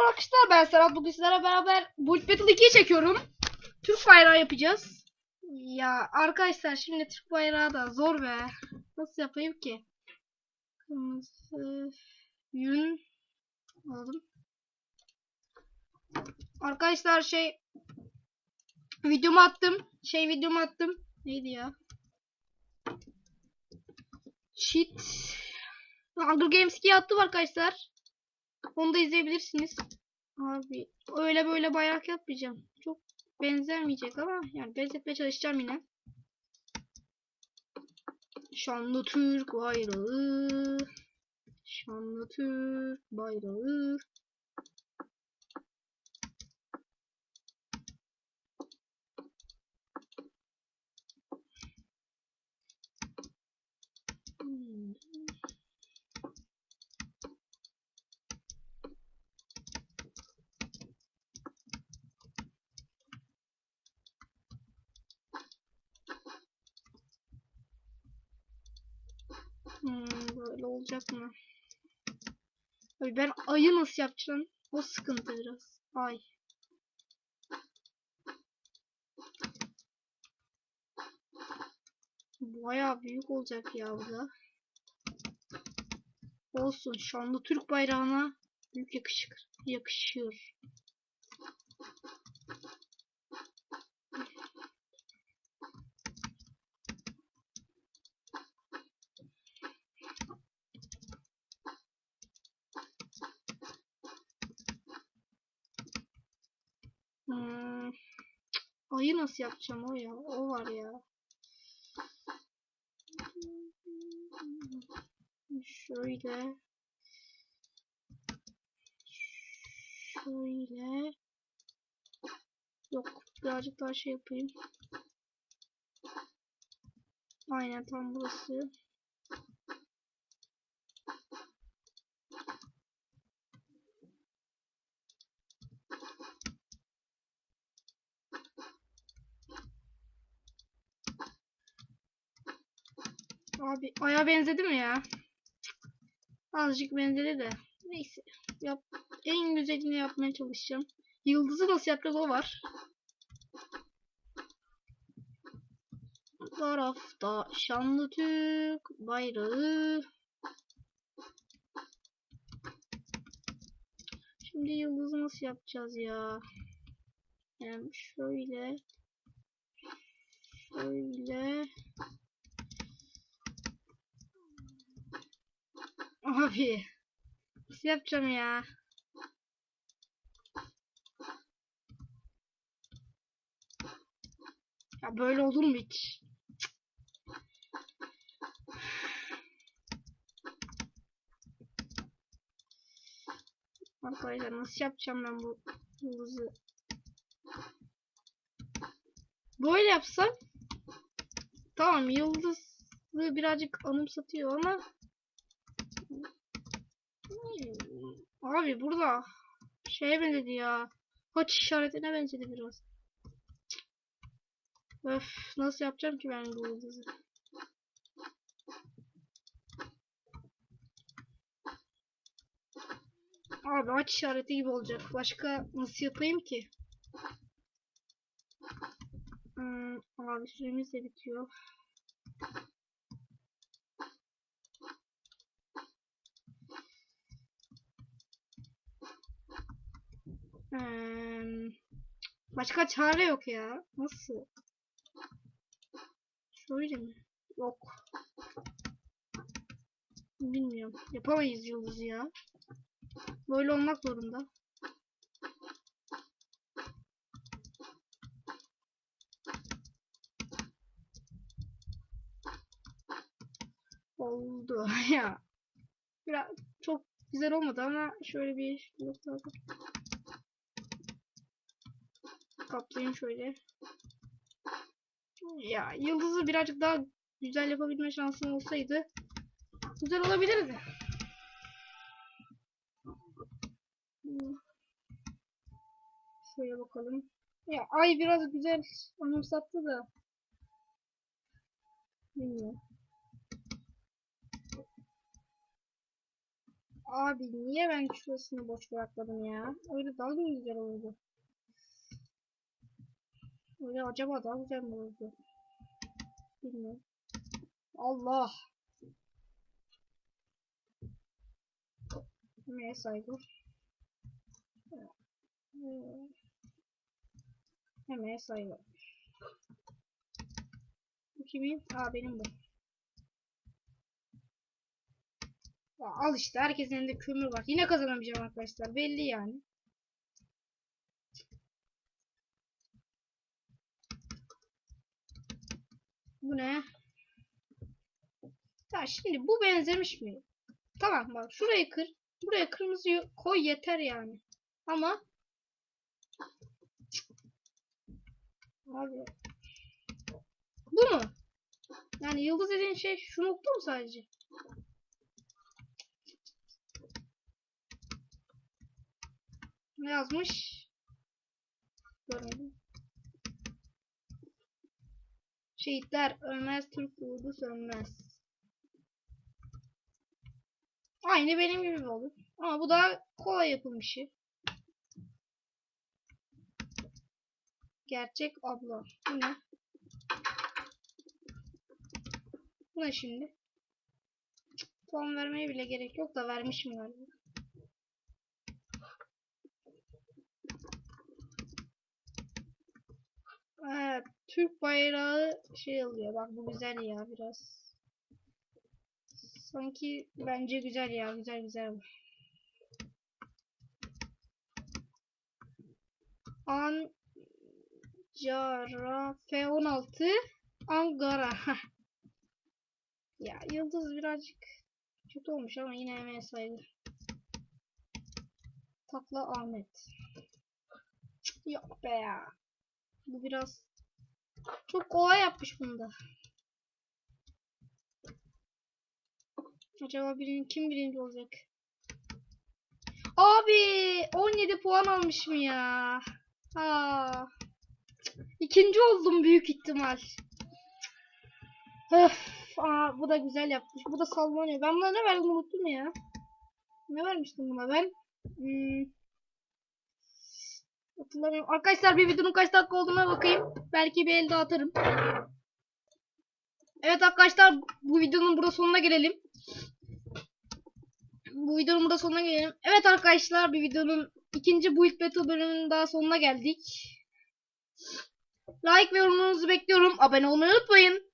Merhaba arkadaşlar ben Serhat bugün sizlerle beraber Bullet Battle 2'yi çekiyorum. Türk bayrağı yapacağız. Ya arkadaşlar şimdi Türk bayrağı da zor be. Nasıl yapayım ki? Kırmızı yün aldım. Arkadaşlar şey videomu attım. Şey videomu attım. Neydi ya? Shit. Hunger Games 2'ye attım arkadaşlar. Onu da izleyebilirsiniz. Abi öyle böyle bayrak yapmayacağım. Çok benzemeyecek ama yani benzetmeye çalışacağım yine. Şanlı Türk bayrağı. Şanlı Türk bayrağı. Hmm. Hmm, böyle olacak mı? Abi ben ayı nasıl yapacağım? O sıkıntı biraz. Ay. Bayağı büyük olacak ya bu da. Olsun. Şanlı Türk bayrağına büyük yakışık yakışıyor. Hmm. Ayı nasıl yapacağım o ya? O var ya. Şöyle. Şöyle. Yok. Birazcık daha şey yapayım. Aynen tam burası. Abi aya benzedi mi ya? Azıcık benzedi de. Neyse. Yap. En güzelini yapmaya çalışacağım. Yıldızı nasıl yapacağız o var. Bu tarafta şanlı Türk bayrağı. Şimdi yıldızı nasıl yapacağız ya? Yani şöyle. Şöyle. Abi. Nasıl yapacağım ya? Ya böyle olur mu hiç? Arkadaşlar nasıl yapacağım ben bu yıldızı? Böyle yapsam tamam yıldızı birazcık anımsatıyor ama Abi burada şeye benzedi ya. Koç işaretine benzedi biraz. Öf nasıl yapacağım ki ben bu yıldızı? Abi aç işareti gibi olacak. Başka nasıl yapayım ki? Hmm, abi süremiz de bitiyor. Hmm, başka çare yok ya. Nasıl? Şöyle mi? Yok. Bilmiyorum. Yapamayız yıldızı ya. Böyle olmak zorunda. Oldu ya. Biraz çok güzel olmadı ama şöyle bir nokta kaplayayım şöyle. Ya yıldızı birazcık daha güzel yapabilme şansım olsaydı güzel olabilirdi. Şöyle bakalım. Ya ay biraz güzel anımsattı da. Bilmiyorum. Abi niye ben şurasını boş bırakmadım ya? Öyle daha güzel olurdu? Öyle acaba daha güzel mi olurdu? Bilmiyorum. Allah. Emeğe saygı. Emeğe saygı. Bu kimin? Aa benim bu. Al işte herkesin elinde kömür var. Yine kazanamayacağım arkadaşlar. Belli yani. Bu ne? Ya şimdi bu benzemiş mi? Tamam bak şurayı kır. Buraya kırmızıyı koy yeter yani. Ama Abi Bu mu? Yani yıldız dediğin şey şu nokta mı sadece? Ne yazmış? Görmedim. Şehitler ölmez, Türk yurdu sönmez. Aynı benim gibi olur. Ama bu daha kolay yapılmış şey. Gerçek abla. Bu ne? Bu ne şimdi? Puan vermeye bile gerek yok da vermişim galiba. Türk bayrağı şey oluyor. Bak bu güzel ya biraz. Sanki bence güzel ya. Güzel güzel. Ankara F16 Ankara. ya yıldız birazcık kötü olmuş ama yine emeğe saygı. Takla Ahmet. Yok be ya. Bu biraz çok kolay yapmış bunu da. Acaba birinci, kim birinci olacak? Abi 17 puan almışım ya. Aa. İkinci oldum büyük ihtimal. Öf, aa, bu da güzel yapmış. Bu da sallanıyor. Ben buna ne verdim unuttum ya. Ne vermiştim buna ben? Hmm. Hatırlamıyorum. Arkadaşlar bir videonun kaç dakika olduğuna bakayım. Belki bir elde atarım. Evet arkadaşlar bu videonun burada sonuna gelelim. Bu videonun burada sonuna gelelim. Evet arkadaşlar bir videonun ikinci Build Battle bölümünün daha sonuna geldik. Like ve yorumunuzu bekliyorum. Abone olmayı unutmayın.